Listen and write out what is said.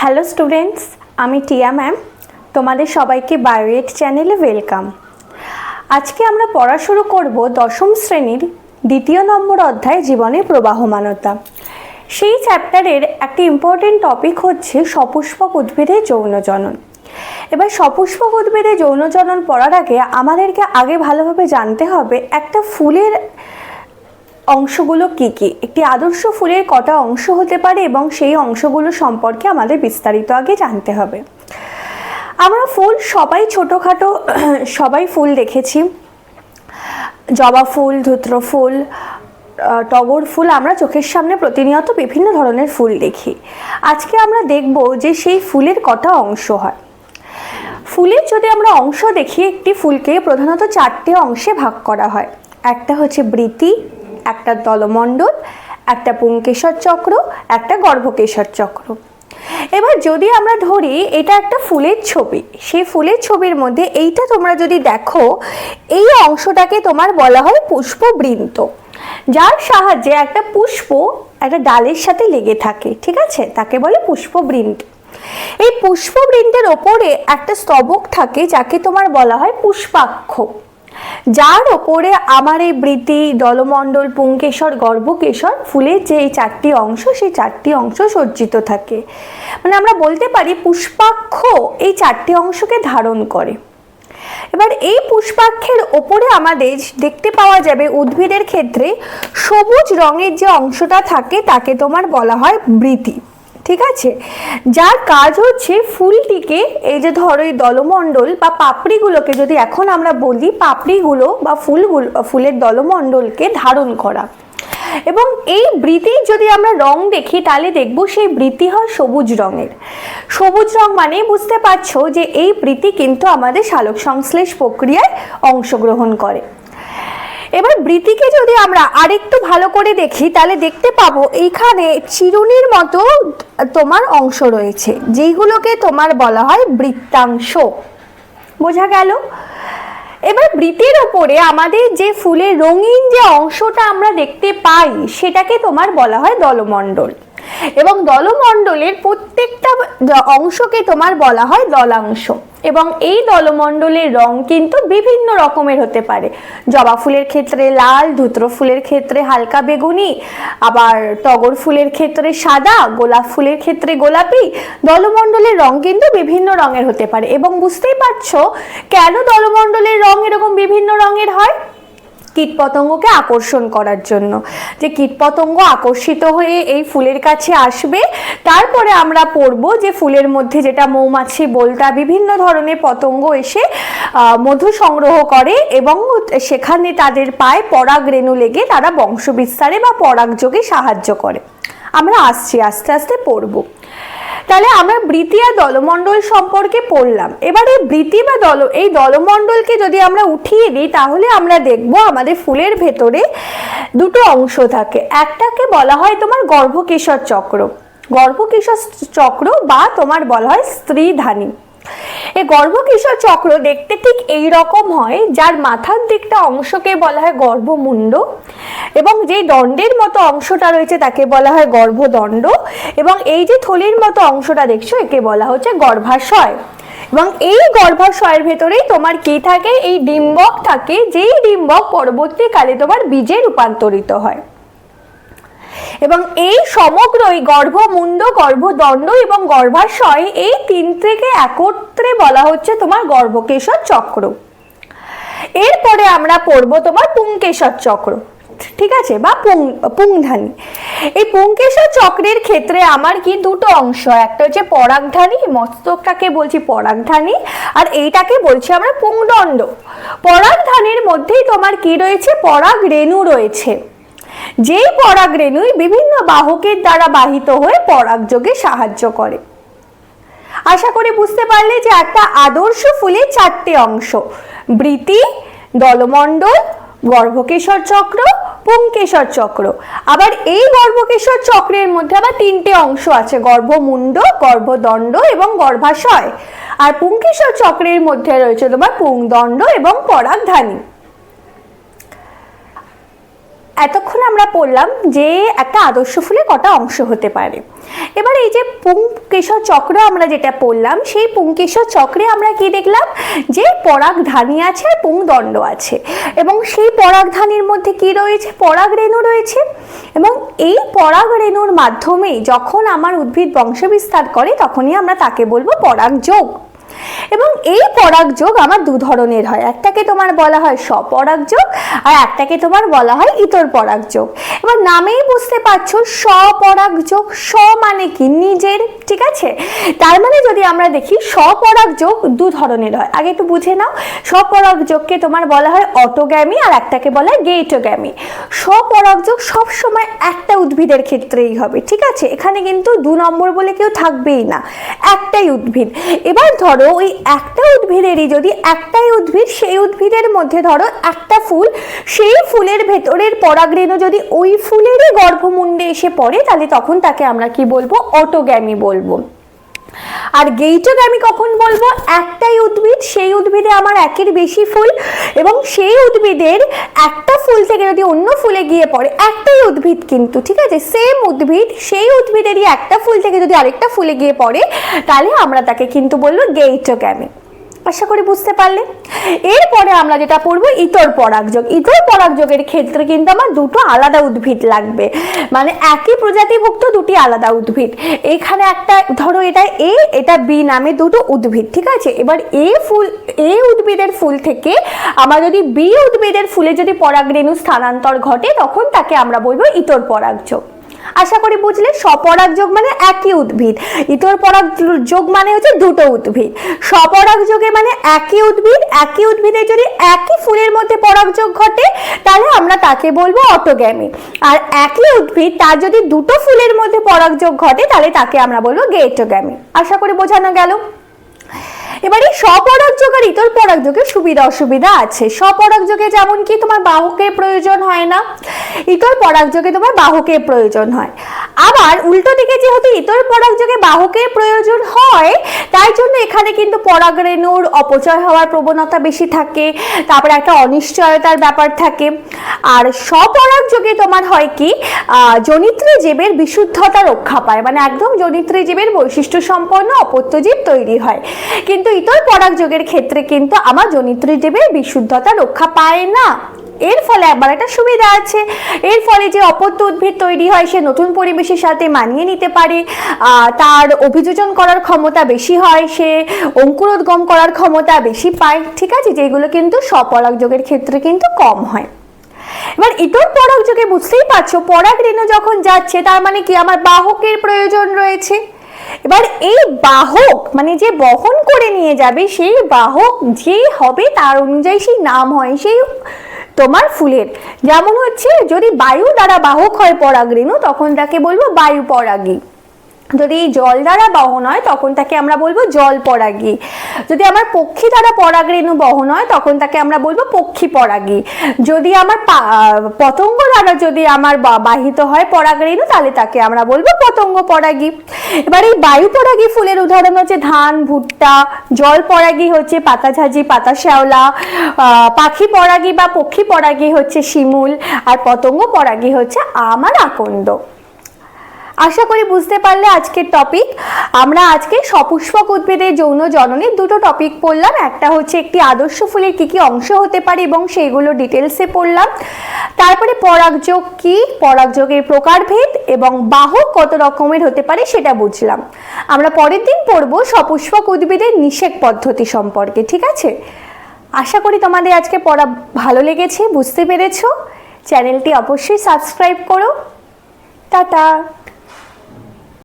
Hello students আমি টিয়া ma'am তোমাদের সবাইকে বায়োয়েট চ্যানেলে ওয়েলকাম আজকে আমরা পড়া শুরু করব দশম শ্রেণির দ্বিতীয় নম্বর অধ্যায় জীবনের প্রবাহমানতা। সেই চ্যাপ্টারের একটি ইম্পর্টেন্ট টপিক হচ্ছে সপুষ্পক উদ্ভিদের যৌনজনন এবার সপুষ্পক উদ্ভিদের যৌনজনন পড়ার আগে আমাদেরকে আগে ভালোভাবে জানতে হবে একটা ফুলের অংশগুলো কি কি? একটি আদর্শ ফুলের কটা অংশ হতে পারে এবং সেই অংশগুলো সম্পর্কে আমাদের বিস্তারিত আগে জানতে হবে। আমরা ফুল সবাই ছোটোখাটো, সবাই ফুল দেখেছি। জবা ফুল, ধুত্র ফুল টগর ফুল আমরা চোখের সামনে প্রতিনিয়ত বিভিন্ন ধরনের ফুল দেখি। আজকে আমরা দেখব যে সেই ফুলের কটা অংশ হয়। ফুলের যদি আমরা অংশ দেখি, একটি ফুলকে প্রধানত চারটে অংশে ভাগ করা হয়। একটা হচ্ছে বৃতি একটা দলমণ্ডল, একটা পুংকেশর চক্র, একটা গর্ভকেশর চক্র। এবার যদি আমরা ধরি, এটা একটা ফুলের ছবি। সেই ফুলের ছবির মধ্যে এইটা তোমরা যদি দেখো, এই অংশটাকে তোমার বলা হয় পুষ্পবৃন্ত। যার সাহায্যে একটা পুষ্প একটা ডালের সাথে লেগে থাকে, ঠিক আছে? তাকে বলে পুষ্পবৃন্ত। এই পুষ্পবৃন্তের ওপরে একটা স্তবক থাকে, যাকে তোমার বলা হয় পুষ্পাক্ষ। যার ওপরে আমার এই বৃতি দলমণ্ডল পুংকেশর গর্ভকেশর ফুলের যে এই চারটি অংশ, সেই চারটি অংশ সজ্জিত থাকে। মানে আমরা বলতে পারি পুষ্পাক্ষ এই চারটি অংশকে ধারণ করে। এবার এই পুষ্পাক্ষের ওপরে আমাদের দেখতে পাওয়া যাবে উদ্ভিদের ক্ষেত্রে সবুজ রঙের যে অংশটা থাকে, তাকে তোমার বলা হয় বৃতি ঠিক আছে? যার কাজ হচ্ছে ফুলটিকে এই যে ধরো এই দলমণ্ডল বা পাপড়িগুলোকে যদি এখন আমরা বলি পাপড়িগুলো বা ফুলগুলো, ফুলের দলমণ্ডলকে ধারণ করা। এবং এই বৃতির যদি আমরা রং দেখি, তাহলে দেখব সেই বৃতি হয় সবুজ রঙের। সবুজ রং মানে বুঝতে পারছ যে এই বৃতি কিন্তু আমাদের সালোক সংশ্লেষ প্রক্রিয়ায় অংশগ্রহণ করে। এবার বৃতিকে যদি আমরা আরেকটু ভালো করে দেখি, তাহলে দেখতে পাবো এইখানে চিরুনির মতো তোমার অংশ রয়েছে, যেইগুলোকে তোমার বলা হয় বৃত্তাংশ। বোঝা গেল? এবার বৃতির ওপরে আমাদের যে ফুলের রঙিন যে অংশটা আমরা দেখতে পাই, সেটাকে তোমার বলা হয় দলমণ্ডল। এবং দলমণ্ডলের প্রত্যেকটা অংশকে তোমার বলা হয় দলাংশ। এবং এই দলমণ্ডলের রং কিন্তু বিভিন্ন রকমের হতে পারে। জবা ফুলের ক্ষেত্রে লাল, ধুত্র ফুলের ক্ষেত্রে হালকা বেগুনি, আবার টগর ফুলের ক্ষেত্রে সাদা, গোলাপ ফুলের ক্ষেত্রে গোলাপি। দলমণ্ডলের রং কিন্তু বিভিন্ন রঙের হতে পারে। এবং বুঝতেই পারছ কেন দলমণ্ডলের রং এরকম বিভিন্ন রঙের হয়? কীটপতঙ্গকে আকর্ষণ করার জন্য। যে কীটপতঙ্গ আকর্ষিত হয়ে এই ফুলের কাছে আসবে, তারপরে আমরা পড়ব যে ফুলের মধ্যে যেটা মৌমাছি, বোলতা, বিভিন্ন ধরনের পতঙ্গ এসে মধু সংগ্রহ করে এবং সেখানে তাদের পায়ে পরাগ রেণু লেগে তারা বংশ বিস্তারে বা পরাগযোগে সাহায্য করে। আমরা আসছি, আস্তে আস্তে পড়ব। তাহলে আমরা বৃতি আর দলমণ্ডল সম্পর্কে পড়লাম। এবার এই বৃতি বা দল এই দলমণ্ডলকে যদি আমরা উঠিয়ে দিই, তাহলে আমরা দেখব আমাদের ফুলের ভেতরে দুটো অংশ থাকে। একটাকে বলা হয় তোমার গর্ভকেশর চক্র। গর্ভকেশর চক্র বা তোমার বলা হয় স্ত্রীধানী। এই গর্ভকিশোর চক্র দেখতে ঠিক এই রকম হয়, যার মাথার দিকটা অংশকে বলা হয় গর্ভমুণ্ড এবং যে দণ্ডের মতো অংশটা রয়েছে তাকে বলা হয় গর্ভদণ্ড এবং এই যে থলির মতো অংশটা দেখছ একে বলা হচ্ছে গর্ভাশয় এবং এই গর্ভাশয়ের ভেতরেই তোমার কি থাকে? এই ডিম্বক থাকে, যেই ডিম্বক পরবর্তীকালে তোমার বীজে রূপান্তরিত হয়। এবং এই সমগ্র এই গর্ভমুণ্ড গর্ভদণ্ড এবং গর্ভাশয় এই তিন থেকে একত্রে বলা হচ্ছে তোমার গর্ভকেশর চক্র। এরপরে আমরা পড়ব তোমার পুংকেশর চক্র। ঠিক আছে? বা পুং, পুংধানী। এই পুংকেশর চক্রের ক্ষেত্রে আমার কি দুটো অংশ? একটা হচ্ছে পরাগধানী, মস্তকটাকে বলছি পরাগধানী, আর এইটাকে বলছি আমরা পুংদণ্ড। পরাগধানীর মধ্যেই তোমার কি রয়েছে? পরাগ রেণু রয়েছে। যেই পরাগ রেণুই বিভিন্ন বাহকের দ্বারা বাহিত হয়ে পরাগযোগে সাহায্য করে। আশা করি বুঝতে পারলে যে একটা আদর্শ ফুলের চারটে অংশ, বৃতি, দলমণ্ডল, গর্ভকেশর চক্র, পুংকেশর চক্র। আবার এই গর্ভকেশর চক্রের মধ্যে আবার তিনটে অংশ আছে, গর্ভমুণ্ড, গর্ভদণ্ড এবং গর্ভাশয়। আর পুংকেশর চক্রের মধ্যে রয়েছে তোমার পুংদণ্ড এবং পরাগধানী। এতক্ষণ আমরা পড়লাম যে একটা আদর্শ ফুলে কটা অংশ হতে পারে। এবার এই যে পুংকেশর চক্র আমরা যেটা পড়লাম, সেই পুংকেশর চক্রে আমরা কি দেখলাম? যে পরাগধানী আছে আর পুংদণ্ড আছে। এবং সেই পরাগধানীর মধ্যে কি রয়েছে? পরাগ রেণু রয়েছে। এবং এই পরাগ রেণুর মাধ্যমেই যখন আমার উদ্ভিদ বংশবিস্তার করে, তখনই আমরা তাকে বলব পরাগযোগ এবং এই পরাগযোগ আমার দু ধরনের হয়। একটাকে তোমার বলা হয় স্বপরাগযোগ আর একটাকে তোমার বলা হয় ইতর পরাগযোগ এবার নামেই বুঝতে পারছ স্বপরাগযোগ স্ব মানে কি? নিজের, ঠিক আছে? তার মানে যদি আমরা দেখি স্বপরাগযোগ দু ধরনের হয়। আগে একটু বুঝে নাও। স্বপরাগযোগকে তোমার বলা হয় অটোগ্যামি আর একটাকে বলা হয় গেইটোগ্যামি। স্বপরাগযোগ সবসময় একটা উদ্ভিদের ক্ষেত্রেই হবে, ঠিক আছে? এখানে কিন্তু দু নম্বর বলে কেউ থাকবেই না। একটাই উদ্ভিদ। এবার ধরো ওই একটা উদ্ভিদেরই, যদি একটাই উদ্ভিদ, সেই উদ্ভিদের মধ্যে ধরো একটা ফুল, সেই ফুলের ভেতরের পরাগরেণু যদি ওই ফুলেরই গর্ভমুণ্ডে এসে পড়ে, তাহলে তখন তাকে আমরা কি বলব? অটোগ্যামি বলব। আর গেইটোগ্যামি কখন বলব? একটাই উদ্ভিদ, সেই উদ্ভিদে আমার একের বেশি ফুল এবং সেই উদ্ভিদের একটা ফুল থেকে যদি অন্য ফুলে গিয়ে পড়ে, একটাই উদ্ভিদ কিন্তু, ঠিক আছে? সেম উদ্ভিদ, সেই উদ্ভিদেরই একটা ফুল থেকে যদি আরেকটা ফুলে গিয়ে পড়ে, তাহলে আমরা তাকে কিন্তু বলব গেইটোগ্যামি আশা করি বুঝতে পারলে। এরপরে আমরা যেটা পড়ব, ইতর পরাগযোগ ইতর পরাগযোগের ক্ষেত্রে কিন্তু আমার দুটো আলাদা উদ্ভিদ লাগবে। মানে একই প্রজাতিভুক্ত, দুটি আলাদা উদ্ভিদ। এখানে একটা, ধরো এটা এ এটা বি নামে দুটো উদ্ভিদ, ঠিক আছে? এবার এ ফুল এ উদ্ভিদের ফুল থেকে আমার যদি বি উদ্ভিদের ফুলে যদি পরাগরেণু স্থানান্তর ঘটে, তখন তাকে আমরা বলব ইতর পরাগযোগ আশা করি বুঝলে সপরাগ যোগ মানে একই উদ্ভিদ। ইতর পরাগ যোগ মানে হচ্ছে দুটো উদ্ভিদ। স্বপরাগ যোগে মানে একই উদ্ভিদ, একই উদ্ভিদে যদি একই ফুলের মধ্যে পরাগযোগ ঘটে, তাহলে আমরা তাকে বলব অটোগ্যামি। আর একই উদ্ভিদ, তার যদি দুটো ফুলের মধ্যে পরাগযোগ ঘটে, তাহলে তাকে আমরা বলব গেটোগ্যামি। আশা করি বোঝানো গেল। এবারে স্বপরাগ যোগ আর ইতর পরাগ যোগের সুবিধা অসুবিধা আছে। স্বপরাগ যোগে যেমন কি তোমার বাহকের প্রয়োজন হয় না ইতর পরাগ যোগে তোমার বাহকের প্রয়োজন হয়। আবার উল্টো দিকে যেহেতু ইতর পরাগ যোগে বাহকের প্রয়োজন হয় তাই জন্য এখানে কিন্তু পরাগরেণুর অপচয় হওয়ার প্রবণতা বেশি থাকে, তারপরে একটা অনিশ্চয়তার ব্যাপার থাকে। আর স্বপরাগ যোগে তোমার হয় কি জনিত্রী জীবের বিশুদ্ধতা রক্ষা পায় মানে একদম জনিত্রী জীবের বৈশিষ্ট্য সম্পন্ন অপত্যজীব তৈরি হয়। কিন্তু ইতর পরাগ যোগের ক্ষেত্রে কিন্তু আমার জনিত্রী জীবের বিশুদ্ধতা রক্ষা পায় না। এর ফলে আবার একটা সুবিধা আছে। এর ফলে যে অপত্য উদ্ভিদ তৈরি হয়, সে নতুন পরিবেশের সাথে মানিয়ে নিতে পারে। তার অভিযোজন করার ক্ষমতা বেশি হয়, সে অঙ্কুরোদ্গম করার ক্ষমতা বেশি পায়। ঠিক আছে? যেগুলো কিন্তু স্বপরাগ যোগের ক্ষেত্রে কিন্তু কম হয়। এবার ইতর পরাগ যোগে বুঝতেই পারছ, পরাগ রেণু যখন যাচ্ছে, তার মানে কি? আমার বাহকের প্রয়োজন রয়েছে। এবার এই বাহক মানে যে বহন করে নিয়ে যাবে, সেই বাহক যে হবে, তার অনুযায়ী সেই নাম হয়, সেই তোমার ফুলের। যেমন হচ্ছে, যদি বায়ু দ্বারা বাহক হয় পরাগরেণু, তখন তাকে বলব বায়ু পরাগী। যদি জল দ্বারা বহন হয়, তখন তাকে আমরা বলব জল পরাগী। যদি আমার পক্ষী দ্বারা পরাগরেণু বহন হয়, তখন তাকে আমরা বলব পক্ষী পরাগী। যদি আমার পতঙ্গ দ্বারা যদি আমার বাহিত হয় পরাগরেণু, তাহলে তাকে আমরা বলব পতঙ্গ পরাগী। এবার এই বায়ু পরাগী ফুলের উদাহরণ হচ্ছে ধান, ভুট্টা, জল পরাগী হচ্ছে পাতাঝাজি পাতা শ্যাওলা পাখি পরাগী বা পক্ষী পরাগী হচ্ছে শিমুল, আর পতঙ্গ পরাগী হচ্ছে আমার আকন্দ। আশা করি বুঝতে পারলে আজকের টপিক আমরা আজকে সপুষ্পক উদ্ভিদের যৌন জননীর দুটো টপিক পড়লাম। একটা হচ্ছে একটি আদর্শ ফুলের কি কি অংশ হতে পারে এবং সেইগুলো ডিটেলসে পড়লাম। তারপরে পরাগযোগ কি, পরাগযোগের প্রকারভেদ এবং বাহক কত রকমের হতে পারে সেটা বুঝলাম। আমরা পরের দিন পড়ব সপুষ্পক উদ্ভিদের নিষেক পদ্ধতি সম্পর্কে, ঠিক আছে? আশা করি তোমাদের আজকে পড়া ভালো লেগেছে, বুঝতে পেরেছ। চ্যানেলটি অবশ্যই সাবস্ক্রাইব করো। টাটা!